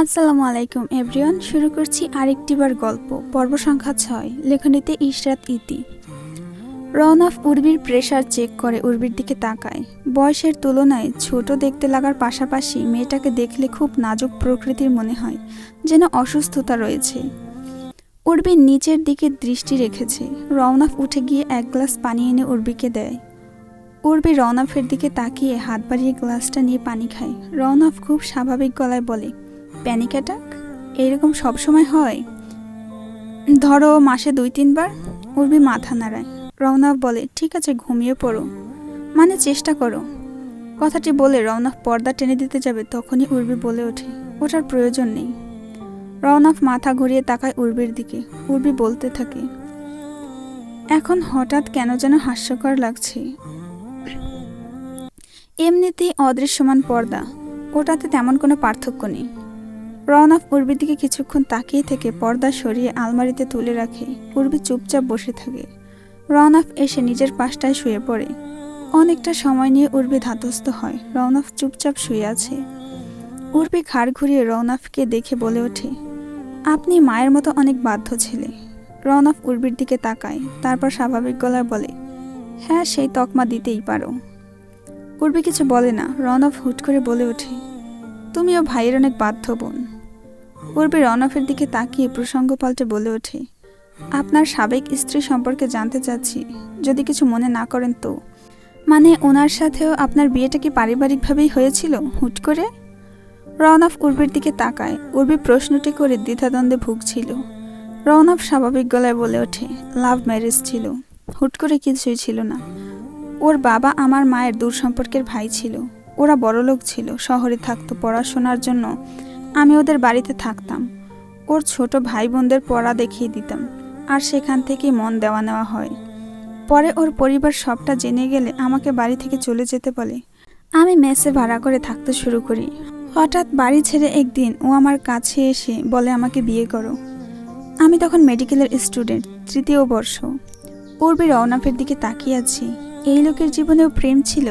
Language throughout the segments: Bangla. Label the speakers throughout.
Speaker 1: আসসালামু আলাইকুম, এভরিওয়ান। শুরু করছি আরেকটিবার গল্প, পর্ব সংখ্যা ছয়, লেখনীতে ইশরাত ইতি। রনফ উর্বির প্রেশার চেক করে উর্বির দিকে তাকায়। বয়সের তুলনায় ছোট দেখতে লাগার পাশাপাশি মেয়েটাকে দেখলে খুব নাজুক প্রকৃতির মনে হয়, যেন অসুস্থতা রয়েছে। উর্বি নিচের দিকে দৃষ্টি রেখেছে। রওনাফ উঠে গিয়ে এক গ্লাস পানি এনে উর্বিকে দেয়। উর্বি রওনাফের দিকে তাকিয়ে হাত বাড়িয়ে গ্লাসটা নিয়ে পানি খায়। রওনাফ খুব স্বাভাবিক গলায় বলে প্যানিক অ্যাটাক এরকম সবসময় হয়? ধরো মাসে দুই, তিনবার? উর্বি মাথা নাড়ায়। রওনাফ বলে, ঠিক আছে, ঘুমিয়ে পড়ো। মানে চেষ্টা করো। কথাটি বলে রওনাফ পর্দা টেনে দিতে যাবে, তখনই উর্বি বলে ওঠে ওটার প্রয়োজন নেই। রওনাফ মাথা ঘুরিয়ে তাকায় উর্বির দিকে। উর্বি বলতে থাকে, এখন হঠাৎ কেন যেন হাস্যকর লাগছে। এমনিতেই অদৃশ্যমান পর্দা। ওটাতে তেমন কোনো পার্থক্য নেই। রওনাফ উর্বির দিকে কিছুক্ষণ তাকিয়ে থেকে পর্দা সরিয়ে আলমারিতে তুলে রাখে। উর্বি চুপচাপ বসে থাকে। রওনাফ এসে নিজের পাশটায় শুয়ে পড়ে। অনেকটা সময় নিয়ে উর্বি ধাতস্থ হয়। রওনাফ চুপচাপ শুয়ে আছে। উর্বি ঘাড় ঘুরিয়ে রওনাফকে দেখে বলে ওঠে, আপনি মায়ের মতো অনেক বাধ্য ছেলে। রওনাফ উর্বির দিকে তাকায়, তারপর স্বাভাবিক গলায় বলে হ্যাঁ সেই তকমা দিতেই পারো। উর্বি কিছু বলে না। রওনাফ হুট করে বলে ওঠে, তুমিও ভাইয়ের অনেক বাধ্য বোন। উর্বি রওনাফের দিকে তাকিয়ে প্রসঙ্গ পাল্টে বলে ওঠে, আপনার সাবেক স্ত্রী সম্পর্কে জানতে চাচ্ছি, যদি কিছু মনে না করেন তো। মানে ওনার সাথেও আপনার বিয়েটা কি পারিবারিকভাবেই হয়েছিল, হুট করে? রওনাফ উর্বির দিকে তাকায়, উর্বি প্রশ্নটি করে দ্বিধাদ্বন্দ্বে ভুগছিল। রওনাফ স্বাভাবিক গলায় বলে ওঠে, লাভ ম্যারেজ ছিল, হুট করে কিছুই ছিল না। ওর বাবা আমার মায়ের দূর সম্পর্কের ভাই ছিল, ওরা বড়লোক ছিল, শহরে থাকতো পড়াশোনার জন্য আমি ওদের বাড়িতে থাকতাম। ওর ছোট ভাই বোনদের পড়া দেখিয়ে দিতাম, আর সেখান থেকেই মন দেওয়া নেওয়া হয়। পরে ওর পরিবার সবটা জেনে গেলে আমাকে বাড়ি থেকে চলে যেতে বলে। আমি মেসে ভাড়া করে থাকতে শুরু করি। হঠাৎ বাড়ি ছেড়ে একদিন ও আমার কাছে এসে বলে আমাকে বিয়ে করো। আমি তখন মেডিকেলের স্টুডেন্ট, তৃতীয় বর্ষ। উর্বি রওনাফের দিকে তাকিয়ে আছি। এই লোকের জীবনেও প্রেম ছিল।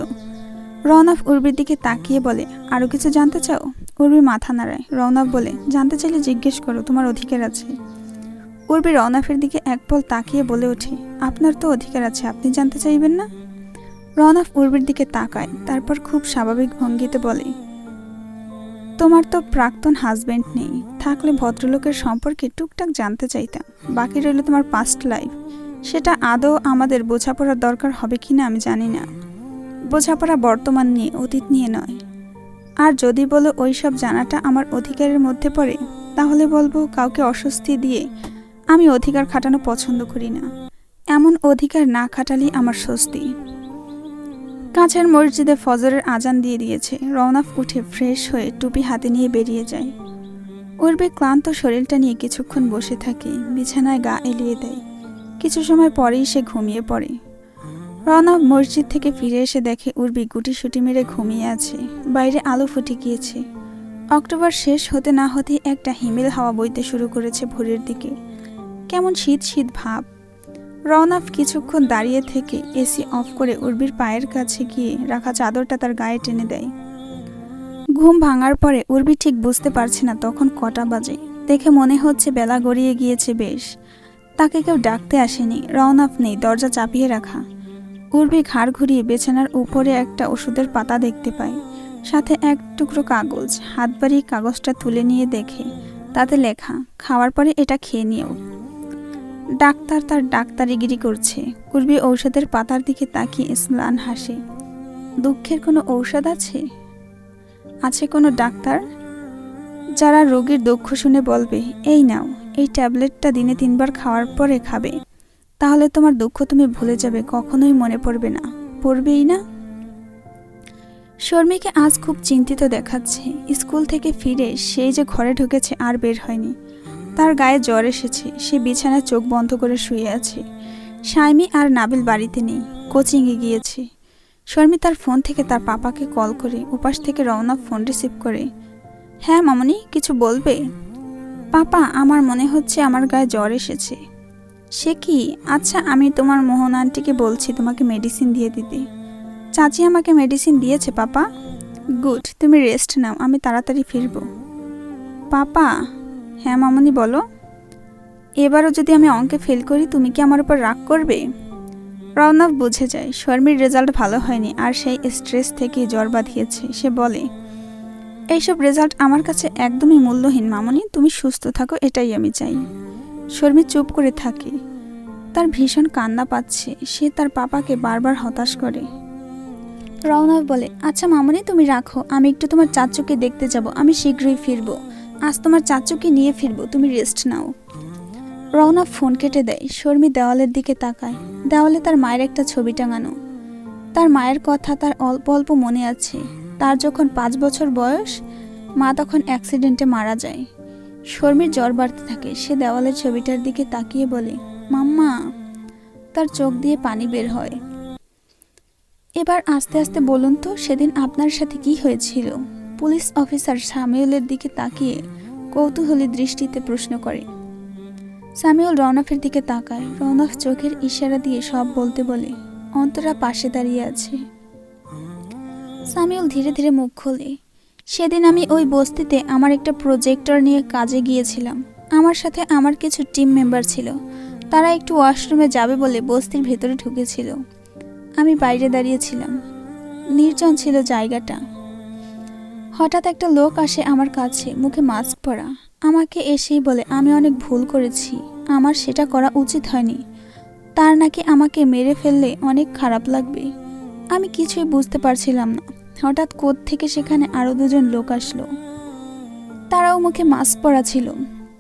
Speaker 1: রওনাফ উর্বির দিকে তাকিয়ে বলে আরও কিছু জানতে চাও? উর্বি মাথা নাড়ায়। রওনাফ বলে, জানতে চাইলে জিজ্ঞেস করো, তোমার অধিকার আছে? উর্বি রওনাফের দিকে এক পল তাকিয়ে বলে ওঠে, আপনার তো অধিকার আছে, আপনি জানতে চাইবেন না? রওনাফ উর্বির দিকে তাকায়, তারপর খুব স্বাভাবিক ভঙ্গিতে বলে, তোমার তো প্রাক্তন হাজব্যান্ড নেই, থাকলে ভদ্রলোকের সম্পর্কে টুকটাক জানতে চাইতাম, বাকি রইল তোমার পাস্ট লাইফ সেটা আদৌ আমাদের বোঝাপড়ার দরকার হবে কি না আমি জানি না। বোঝাপড়া বর্তমান নিয়ে, অতীত নিয়ে নয় আর যদি বলো ওই সব জানাটা আমার অধিকারের মধ্যে পড়ে, তাহলে বলব কাউকে অস্বস্তি দিয়ে আমি অধিকার খাটানো পছন্দ করি না। এমন অধিকার না খাটালেই আমার স্বস্তি। কাছের মসজিদে ফজরের আজান দিয়ে দিয়েছে, রওনাফ উঠে ফ্রেশ হয়ে টুপি হাতে নিয়ে বেরিয়ে যায়। উর্বে ক্লান্ত শরীরটা নিয়ে কিছুক্ষণ বসে থাকে, বিছানায় গা এলিয়ে দেয়। কিছু সময় পরেই সে ঘুমিয়ে পড়ে। রওনাফ মসজিদ থেকে ফিরে এসে দেখে উর্বি গুটি সুটি মেরে ঘুমিয়ে আছে। বাইরে আলো ফুটে গিয়েছে। অক্টোবর শেষ হতে না হতেই একটা হিমেল হাওয়া বইতে শুরু করেছে ভোরের দিকে। কেমন শীত শীত ভাব। রওনাফ কিছুক্ষণ দাঁড়িয়ে থেকে এসি অফ করে উর্বির পায়ের কাছে গিয়ে রাখা চাদরটা তার গায়ে টেনে দেয়। ঘুম ভাঙার পরে উর্বি ঠিক বুঝতে পারছে না তখন কটা বাজে। দেখে মনে হচ্ছে বেলা গড়িয়ে গিয়েছে বেশ। তাকে কেউ ডাকতে আসেনি। রওনাফ নেই, দরজা চাপিয়ে রাখা। উর্বি ঘাড় ঘুরিয়ে বেছানার উপরে একটা ওষুধের পাতা দেখতে পায়। সাথে এক টুকরো কাগজ, হাত বাড়িয়ে কাগজটা তুলে নিয়ে দেখে। তাতে লেখা, খাওয়ার পরে এটা খেয়ে নিও। ডাক্তার তার ডাক্তারিগিরি করছে। উর্বি ঔষধের পাতার দিকে তাকিয়ে স্নান হাসে। দুঃখের কোনো ঔষধ আছে? আছে কোনো ডাক্তার? যারা রোগীর দুঃখ শুনে বলবে, এই নাও, এই ট্যাবলেটটা দিনে তিনবার খাওয়ার পরে খাবে তাহলে তোমার দুঃখ তুমি ভুলে যাবে, কখনোই মনে পড়বে না। পড়বেই না? শর্মিকে আজ খুব চিন্তিত দেখাচ্ছে। স্কুল থেকে ফিরে সেই যে ঘরে ঢুকেছে আর বের হয়নি। তার গায়ে জ্বর এসেছে, সে বিছানায় চোখ বন্ধ করে শুয়ে আছে। সাইমি আর নাবিল বাড়িতে নেই, কোচিংয়ে গিয়েছে। শর্মি তার ফোন থেকে তার পাপাকে কল করে, উপাস থেকে রওনা ফোন রিসিভ করে। হ্যাঁ মামনি, কিছু বলবে? পাপা, আমার মনে হচ্ছে আমার গায়ে জ্বর এসেছে। সে কি? আচ্ছা আমি তোমার মোহন আন্টিকে বলছি তোমাকে মেডিসিন দিয়ে দিতে। চাচি আমাকে মেডিসিন দিয়েছে, পাপা। গুড, তুমি রেস্ট নাও, আমি তাড়াতাড়ি ফিরবো। পাপা হ্যাঁ মামনি, বলো। এবারও যদি আমি অঙ্কে ফেল করি, তুমি কি আমার উপর রাগ করবে? রওনক বুঝে যায়, শর্মির রেজাল্ট ভালো হয়নি, আর সেই স্ট্রেস থেকে জ্বর বাঁধিয়েছে, সে বলে, এইসব রেজাল্ট আমার কাছে একদমই মূল্যহীন মামনি, তুমি সুস্থ থাকো, এটাই আমি চাই। শর্মি চুপ করে থাকে। তার ভীষণ কান্না পাচ্ছে। সে তার পাপাকে বারবার হতাশ করে। রওনক বলে আচ্ছা মামনি, তুমি রাখো। আমি একটু তোমার চাচুকে দেখতে যাব। আমি শীঘ্রই ফিরবো। আজ তোমার চাচুকে নিয়ে ফিরবো। তুমি রেস্ট নাও। রওনা ফোন কেটে দেয়। শর্মি দেওয়ালের দিকে তাকায়। দেওয়ালে তার মায়ের একটা ছবি টাঙানো। তার মায়ের কথা তার অল্প অল্প মনে আছে। তার যখন পাঁচ বছর বয়স, মা তখন অ্যাক্সিডেন্টে মারা যায়। শর্মির জ্বর বাড়তে থাকে। সে দেওয়ালের ছবিটার দিকে তাকিয়ে বলে, মাম্মা, তার চোখ দিয়ে পানি বের হয়। এবার আস্তে আস্তে বলুন তো, সেদিন আপনার সাথে কি হয়েছিল? পুলিশ অফিসার সামিউলের দিকে তাকিয়ে কৌতূহলী দৃষ্টিতে প্রশ্ন করে। সামিউল রওনাফের দিকে তাকায়। রওনাফ চোখের ইশারা দিয়ে সব বলতে বলে, অন্তরা পাশে দাঁড়িয়ে আছে। সামিউল ধীরে ধীরে মুখ খোলে। সেদিন আমি ওই বস্তিতে আমার একটা প্রজেক্টর নিয়ে কাজে গিয়েছিলাম। আমার সাথে আমার কিছু টিম মেম্বার ছিল। তারা একটু ওয়াশরুমে যাবে বলে বস্তির ভেতরে ঢুকেছিল। আমি বাইরে দাঁড়িয়েছিলাম নির্জন ছিল জায়গাটা। হঠাৎ একটা লোক আসে আমার কাছে, মুখে মাস্ক পরা। আমাকে এসেই বলে, আমি অনেক ভুল করেছি। আমার সেটা করা উচিত হয়নি। তার নাকি আমাকে মেরে ফেললে অনেক খারাপ লাগবে। আমি কিছুই বুঝতে পারছিলাম না। হঠাৎ কোথ থেকে সেখানে আরও দুজন লোক আসলো। তারাও মুখে মাস্ক পরা ছিল।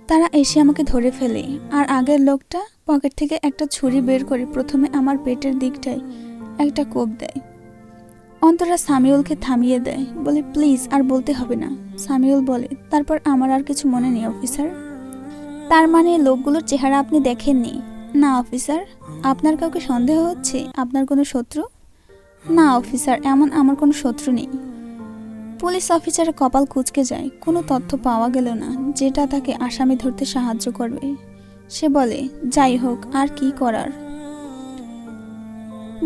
Speaker 1: তারা এসে আমাকে ধরে ফেলে। আর আগের লোকটা পকেট থেকে একটা ছুরি বের করে প্রথমে আমার পেটের দিকটায় একটা কোপ দেয়। অন্তরা সামিউলকে থামিয়ে দেয়। বলে, প্লিজ, আর বলতে হবে না। সামিউল বলে, তারপর আমার আর কিছু মনে নেই, অফিসার। তার মানে লোকগুলোর চেহারা আপনি দেখেননি। না, অফিসার। আপনার কাউকে সন্দেহ হচ্ছে? আপনার কোনো শত্রু? না, অফিসার, এমন আমার কোনো শত্রু নেই। পুলিশ অফিসারের কপাল কুচকে যায়। কোনো তথ্য পাওয়া গেল না, যেটা তাকে আসামি ধরতে সাহায্য করবে। সে বলে, যাই হোক, আর কি করার?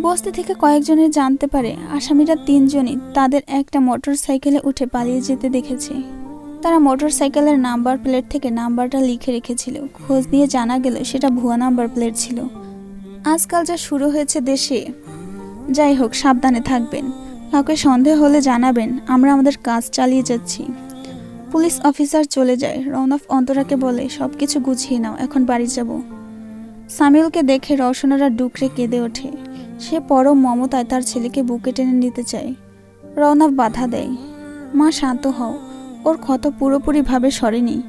Speaker 1: বস্তি থেকে কয়েকজনের জানতে পারে, আসামিরা তিনজনই তাদের একটা মোটর সাইকেলে উঠে পালিয়ে যেতে দেখেছে। তারা মোটর সাইকেলের নাম্বার প্লেট থেকে নাম্বারটা লিখে রেখেছিল। খোঁজ নিয়ে জানা গেল, সেটা ভুয়া নাম্বার প্লেট ছিল। আজকাল যা শুরু হয়েছে দেশে যাই হোক, সাবধানে থাকবেন। কাউকে সন্দেহ হলে জানাবেন, আমরা আমাদের কাজ চালিয়ে যাচ্ছি। পুলিশ অফিসার চলে যায়। রৌনফ অন্তরাকে বলে সব কিছু গুছিয়ে নাও, এখন বাড়ি যাব। সামিউলকে দেখে রওশনারা ডুকরে কেঁদে ওঠে। সে পরম মমতায় তার ছেলেকে বুকে টেনে নিতে চায়। রওনক বাধা দেয়, মা, শান্ত হও। ওর ক্ষত পুরোপুরিভাবে সরেনি।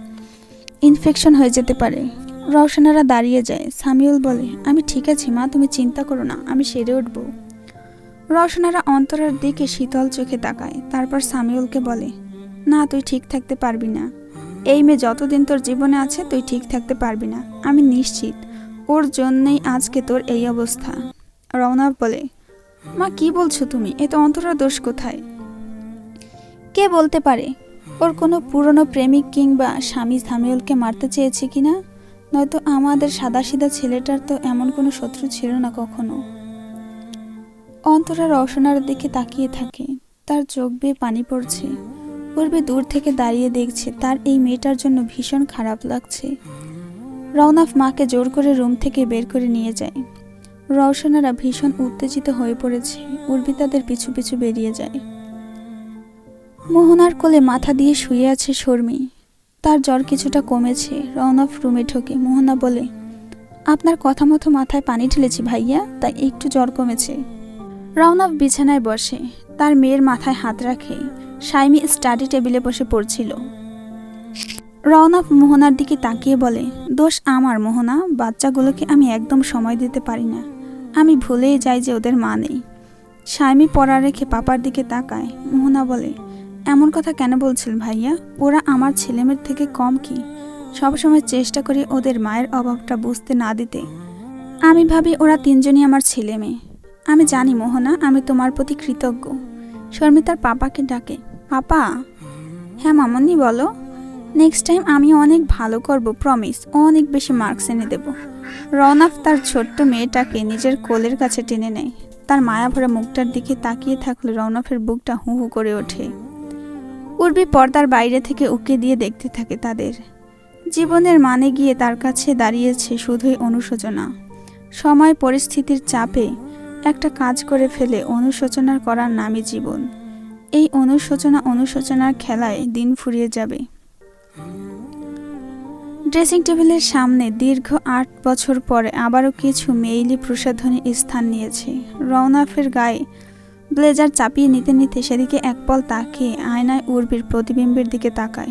Speaker 1: ইনফেকশন হয়ে যেতে পারে। রওশনারা দাঁড়িয়ে যায়। সামিউল বলে, আমি ঠিক আছি মা, তুমি চিন্তা করো না, আমি সেরে উঠব। রওশনারা অন্তরের দিকে শীতল চোখে তাকায়, তারপর সামিউলকে বলে, না, তুই ঠিক থাকতে পারবি না। এই মেয়ে যতদিন তোর জীবনে আছে, তুই ঠিক থাকতে পারবি না। আমি নিশ্চিত, ওর জন্যই আজকে তোর এই অবস্থা। রওনা বলে, মা, কি বলছো তুমি? এ তো অন্তরা দোষ কোথায়? কে বলতে পারে? ওর কোনো পুরনো প্রেমিক কিংবা স্বামী সামিউলকে মারতে চেয়েছে কিনা? নয়তো আমাদের সাদাসিধা ছেলেটার তো এমন কোনো শত্রু ছিল না কখনো। অন্তরা রওশনার দিকে তাকিয়ে থাকে। তার চোখ বেয়ে পানি পড়ছে। পূর্বে দূর থেকে দাঁড়িয়ে দেখছে, তার এই মেয়েটার জন্য ভীষণ খারাপ লাগছে। রওনাফ মাকে জোর করে রুম থেকে বের করে নিয়ে যায়। রওশনারা ভীষণ উত্তেজিত হয়ে পড়েছে। উর্বি তাদের পিছু পিছু বেরিয়ে যায়। মোহনার কোলে মাথা দিয়ে শুয়ে আছে শর্মী। তার জ্বর কিছুটা কমেছে। রওনাফ রুমে ঢোকে। মোহনা বলে, আপনার কথা মতো মাথায় পানি ঢেলেছি ভাইয়া, তাই একটু জ্বর কমেছে। রওনফ বিছানায় বসে, তার মেয়ের মাথায় হাত রাখে সাইমি স্টাডি টেবিলে বসে পড়ছিল। রওনফ মোহনার দিকে তাকিয়ে বলে, দোষ আমার মোহনা, বাচ্চাগুলোকে আমি একদম সময় দিতে পারি না। আমি ভুলেই যাই যে ওদের মা নেই। সাইমি পড়া রেখে পাপার দিকে তাকায়। মোহনা বলে, এমন কথা কেন বলছিল ভাইয়া? ওরা আমার ছেলেমেয়ের থেকে কম কি? সবসময় চেষ্টা করি ওদের মায়ের অভাবটা বুঝতে না দিতে। আমি ভাবি ওরা তিনজনই আমার ছেলে মেয়ে আমি জানি মোহনা, আমি তোমার প্রতি কৃতজ্ঞ। শর্মিতার পাপাকে ডাকে, পাপা? হ্যাঁ মামনি, বলো। নেক্সট টাইম আমি অনেক ভালো করব প্রমিস অনেক বেশি মার্কস এনে দেব। রওনাফ তার ছোট্ট মেয়েটাকে নিজের কোলের কাছে টেনে নেয়। তার মায়া ভরা মুখটার দিকে তাকিয়ে থাকলে রওনাফের বুকটা হু হু করে ওঠে। উর্বি পর্দার বাইরে থেকে উকে দিয়ে দেখতে থাকে তাদের। জীবনের মানে গিয়ে তার কাছে দাঁড়িয়েছে শুধুই অনুশোচনা। সময়, পরিস্থিতির চাপে একটা কাজ করে ফেলে অনুশোচনার করার নামই জীবন। এই অনুশোচনা অনুশোচনার খেলায় দিন ফুরিয়ে যাবে। ড্রেসিং টেবিলের সামনে দীর্ঘ আট বছর পরে আবারও কিছু মেইলি প্রসাধনী স্থান নিয়েছে। রওনাফের গায়ে ব্লেজার চাপিয়ে নিতে নিতে সেদিকে এক একপল তাকিয়ে আয়নায় উর্বির প্রতিবিম্বের দিকে তাকায়।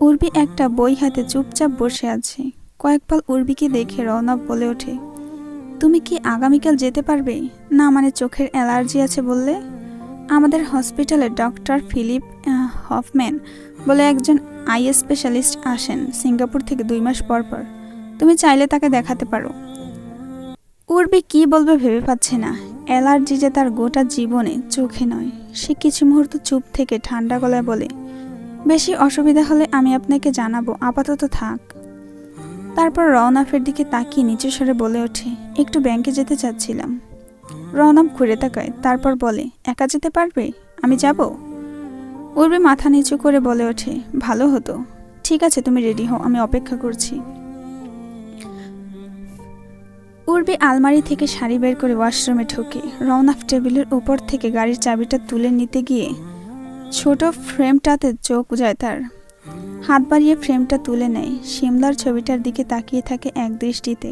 Speaker 1: উর্বি একটা বই হাতে চুপচাপ বসে আছে। কয়েক কয়েকপাল উর্বিকে দেখে রওনাফ বলে ওঠে তুমি কি আগামীকাল যেতে পারবে? না মানে চোখের অ্যালার্জি আছে বললে? আমাদের হসপিটালে ডক্টর ফিলিপ হফম্যান বলে একজন আই স্পেশালিস্ট আসেন সিঙ্গাপুর থেকে দুই মাস পর পর। তুমি চাইলে তাকে দেখাতে পারো। উর্বি কি বলবে ভেবে পাচ্ছে না। অ্যালার্জি যে তার গোটা জীবনে চোখে নয়। সে কিছু মুহূর্ত চুপ থেকে ঠান্ডা গলায় বলে, বেশি অসুবিধা হলে আমি আপনাকে জানাব, আপাতত থাক। তারপর রওনাফের দিকে তাকিয়ে নিচু স্বরে বলে ওঠে, একটু ব্যাংকে যেতে চাচ্ছিলাম। রওনাফ ঘুরে তাকায়, তারপর বলে, একা যেতে পারবে? আমি যাব? উর্বি মাথা নিচু করে বলে ওঠে, ভালো হতো। ঠিক আছে, তুমি রেডি হও, আমি অপেক্ষা করছি। উর্বি আলমারি থেকে শাড়ি বের করে ওয়াশরুমে ঢোকে রওনাফ টেবিলের ওপর থেকে গাড়ির চাবিটা তুলে নিতে গিয়ে ছোট ফ্রেমটাতে চোখ যায় তার। হাত বাড়িয়ে ফ্রেমটা তুলে নেয়। শিমলার ছবিটার দিকে তাকিয়ে থাকে এক দৃষ্টিতে।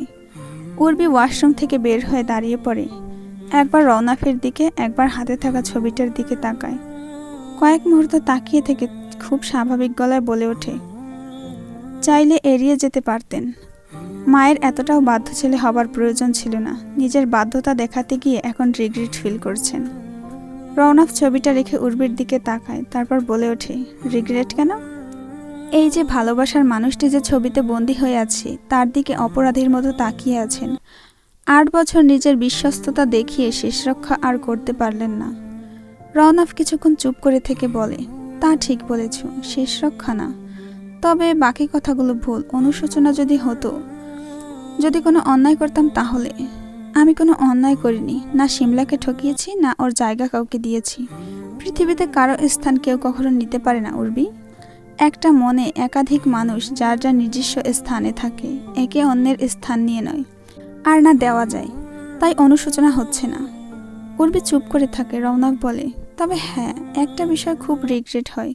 Speaker 1: উর্বি ওয়াশরুম থেকে বের হয়ে দাঁড়িয়ে পড়ে। একবার রওনাফের দিকে, একবার হাতে থাকা ছবিটার দিকে তাকায়। কয়েক মুহূর্ত তাকিয়ে থেকে খুব স্বাভাবিক গলায় বলে ওঠে, চাইলে এড়িয়ে যেতে পারতেন। মায়ের এতটাও বাধ্য ছেলে হবার প্রয়োজন ছিল না। নিজের বাধ্যতা দেখাতে গিয়ে এখন রিগ্রেট ফিল করছেন। রওনাফ ছবিটা রেখে উর্বির দিকে তাকায়, তারপর বলে ওঠে, রিগ্রেট কেন? এই যে ভালোবাসার মানুষটি যে ছবিতে বন্দী হয়ে আছে, তার দিকে অপরাধীর মতো তাকিয়ে আছেন। আট বছর নিজের বিশ্বস্ততা দেখিয়ে শেষ রক্ষা আর করতে পারলেন না। রওনাফ কিছুক্ষণ চুপ করে থেকে বলে, তা ঠিক বলেছ, শেষ রক্ষা না। তবে বাকি কথাগুলো ভুল, অনুশোচনা যদি হতো, যদি কোনো অন্যায় করতাম তাহলে। আমি কোনো অন্যায় করিনি, না সিমলাকে ঠকিয়েছি, না ওর জায়গা কাউকে দিয়েছি। পৃথিবীতে কারও স্থান কেউ কখনো নিতে পারে না, উর্বি। একটা মনে একাধিক মানুষ যার যার নিজস্ব স্থানে থাকে, একে অন্যের স্থান নিয়ে নয়, আর না দেওয়া যায়, তাই অনুশোচনা হচ্ছে না। উর্বি চুপ করে থাকে রৌনক বলে, তবে হ্যাঁ একটা বিষয় খুব রিগ্রেট হয়।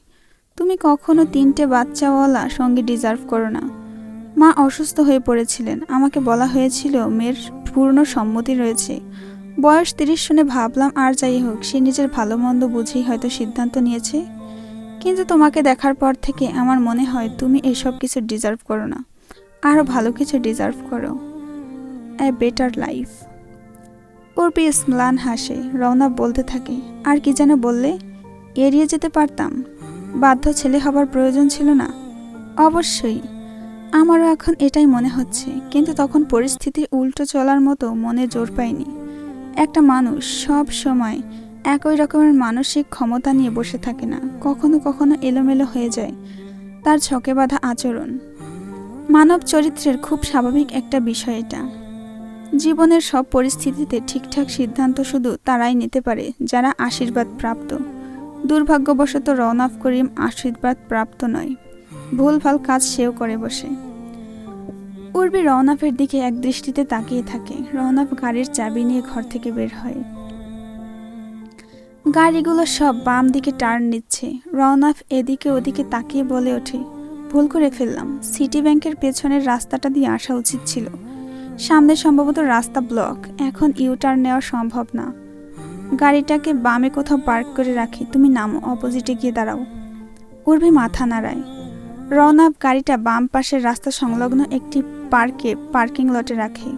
Speaker 1: তুমি কখনো তিনটে বাচ্চাওয়ালা সঙ্গে ডিজার্ভ করো না। মা অসুস্থ হয়ে পড়েছিলেন। আমাকে বলা হয়েছিল মেয়ের পূর্ণ সম্মতি রয়েছে। বয়স তিরিশ শুনে ভাবলাম, আর যাই হোক, সে নিজের ভালো মন্দ বুঝেই হয়তো সিদ্ধান্ত নিয়েছে। কিন্তু তোমাকে দেখার পর থেকে আমার মনে হয় তুমি এসব কিছু ডিজার্ভ করো না। আরও ভালো কিছু ডিজার্ভ করো। এ বেটার লাইফ উর্বি স্মলান হাসে, রওনা বলতে থাকে, আর কি যেন বললে, এড়িয়ে যেতে পারতাম। বাধ্য ছেলে হবার প্রয়োজন ছিল না। অবশ্যই, আমারও এখন এটাই মনে হচ্ছে, কিন্তু তখন পরিস্থিতি উল্টো চলার মতো মনে জোর পাইনি একটা মানুষ সব সময় একই রকমের মানসিক ক্ষমতা নিয়ে বসে থাকে না। কখনো কখনো এলোমেলো হয়ে যায়। তার ছকে বাঁধা আচরণ। মানব চরিত্রের খুব স্বাভাবিক একটা বিষয় এটা। জীবনের সব পরিস্থিতিতে ঠিকঠাক সিদ্ধান্ত শুধু তারাই নিতে পারে, যারা আশীর্বাদ প্রাপ্ত দুর্ভাগ্যবশত রওনাফ করিম আশীর্বাদ প্রাপ্ত নয়। ভুলভাল কাজ সেও করে বসে। উর্বি রওনাফের দিকে এক দৃষ্টিতে তাকিয়ে থাকে। রওনাফ গাড়ির চাবি নিয়ে ঘর থেকে বের হয়। গাড়িগুলো সব বাম দিকে টার্ন নিচ্ছে। রওনাফ এদিকে ওদিকে তাকিয়ে বলে ওঠে, ভুল করে ফেললাম। সিটি ব্যাংকের পেছনের রাস্তাটা দিয়ে আসা উচিত ছিল। সামনে সম্ভবত রাস্তা ব্লক এখন ইউ টার্ন নেওয়া সম্ভব না। গাড়িটাকে বামে কোথাও পার্ক করে রাখি। তুমি নামো অপোজিটে গিয়ে দাঁড়াও। উর্বি মাথা নাড়ায়। রওনাফ গাড়িটা বাম পাশের রাস্তা সংলগ্ন একটি পার্কে পার্কিং লটে রাখে।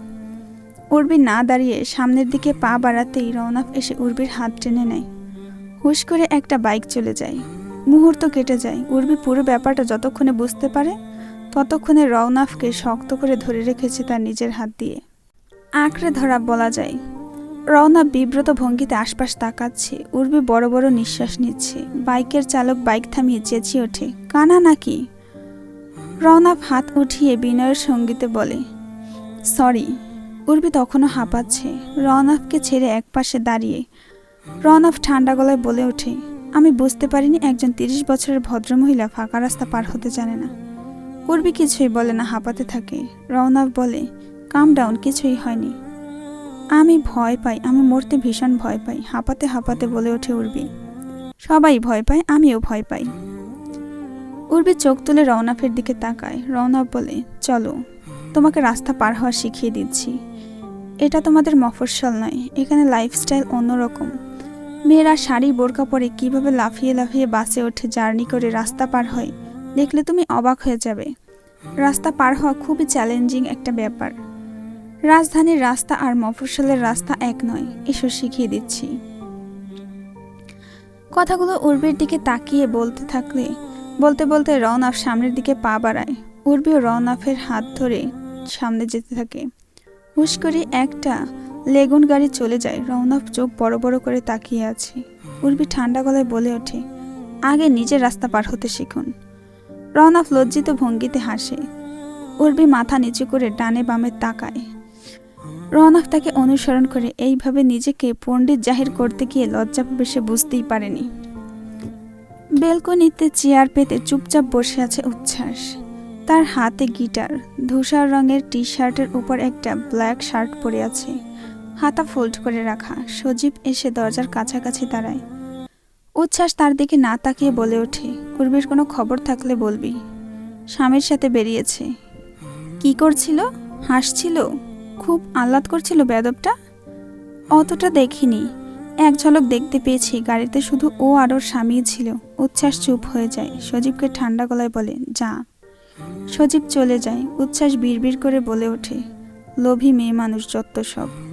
Speaker 1: উর্বি না দাঁড়িয়ে সামনের দিকে পা বাড়াতেই রওনাফ এসে উর্বির হাত টেনে নেয়। হুশ করে একটা বাইক চলে যায়। মুহূর্ত কেটে যায়। উর্বি পুরো ব্যাপারটা যতক্ষণে বুঝতে পারে, ততক্ষণে রওনাফকে শক্ত করে ধরে রেখেছে তার নিজের হাত দিয়ে। আঁকড়ে ধরা বলা যায়। রওনা বিব্রত ভঙ্গিতে আশপাশ তাকাচ্ছে। উর্বি বড় বড় নিঃশ্বাস নিচ্ছে। বাইকের চালক বাইক থামিয়ে চেঁচিয়ে ওঠে, কানা নাকি? রওনাফ হাত উঠিয়ে বিনয়ের সঙ্গীতে বলে, সরি। উর্বি তখনও হাঁপাচ্ছে। রওনাফকে ছেড়ে একপাশে দাঁড়িয়ে রওনাফ ঠান্ডা গলায় বলে ওঠে, আমি বুঝতে পারিনি একজন তিরিশ বছরের ভদ্রমহিলা ফাঁকা রাস্তা পার হতে জানে না। উর্বি কিছুই বলে না, হাঁপাতে থাকে। রওনাফ বলে কাম ডাউন কিছুই হয়নি। আমি ভয় পাই, আমি মরতে ভীষণ ভয় পাই। হাঁপাতে হাঁপাতে বলে ওঠে উর্বি, সবাই ভয় পায়, আমিও ভয় পাই। উর্বি চোখ তুলে রওনাফের দিকে তাকায়। রওনাফ বলে, চলো, তোমাকে রাস্তা পার হওয়া শিখিয়ে দিচ্ছি। এটা তোমাদের মফস্বল নয়, এখানে লাইফস্টাইল অন্যরকম। মেয়েরা শাড়ি, বোরকা পরে কীভাবে লাফিয়ে লাফিয়ে বাসে ওঠে জার্নি করে রাস্তা পার হয়, দেখলে তুমি অবাক হয়ে যাবে। রাস্তা পার হওয়া খুবই চ্যালেঞ্জিং একটা ব্যাপার। রাজধানীর রাস্তা আর মফস্বলের রাস্তা এক নয় এসো শিখিয়ে দিচ্ছি। কথাগুলো উর্বির দিকে তাকিয়ে বলতে থাকলে, বলতে বলতে রওনাফ সামনের দিকে পা বাড়ায়। উর্বি ও রওনাফের হাত ধরে সামনে যেতে থাকে। হুশ করে একটা লেগুন গাড়ি চলে যায়। রওনাফ চোখ বড় বড় করে তাকিয়ে আছে। উর্বি ঠান্ডা গলায় বলে ওঠে, আগে নিজের রাস্তা পার হতে শিখুন। রওনাফ লজ্জিত ভঙ্গিতে হাসে। উর্বি মাথা নিচু করে ডানে বামে তাকায়। রওনাফ তাকে অনুসরণ করে এইভাবে নিজেকে পণ্ডিত জাহির করতে গিয়ে লজ্জা পাবে সে বুঝতেই পারেনি। বেলকনিতে চেয়ার পেতে চুপচাপ বসে আছে উচ্ছ্বাস। তার হাতে গিটার, ধূসর রঙের টি শার্টের উপর একটা ব্ল্যাক শার্ট পরে আছে। হাতা ফোল্ড করে রাখা, সজীব এসে দরজার কাছাকাছি দাঁড়ায়। উচ্ছ্বাস তার দিকে না তাকিয়ে বলে ওঠে পূর্বের কোনো খবর থাকলে বলবি। স্বামীর সাথে বেরিয়েছে। কি করছিল? হাসছিল? খুব আহ্লাদ করছিল বেদবটা অতটা দেখিনি। এক ঝলক দেখতে পেয়েছি, গাড়িতে শুধু ও আর ওর স্বামী ছিল। উচ্ছ্বাস চুপ হয়ে যায়। সজীবকে ঠান্ডা গলায় বলে, যা। সজীব চলে যায় উচ্ছ্বাস বিড়বিড় করে বলে ওঠে লোভী মেয়ে মানুষ যত্ত সব।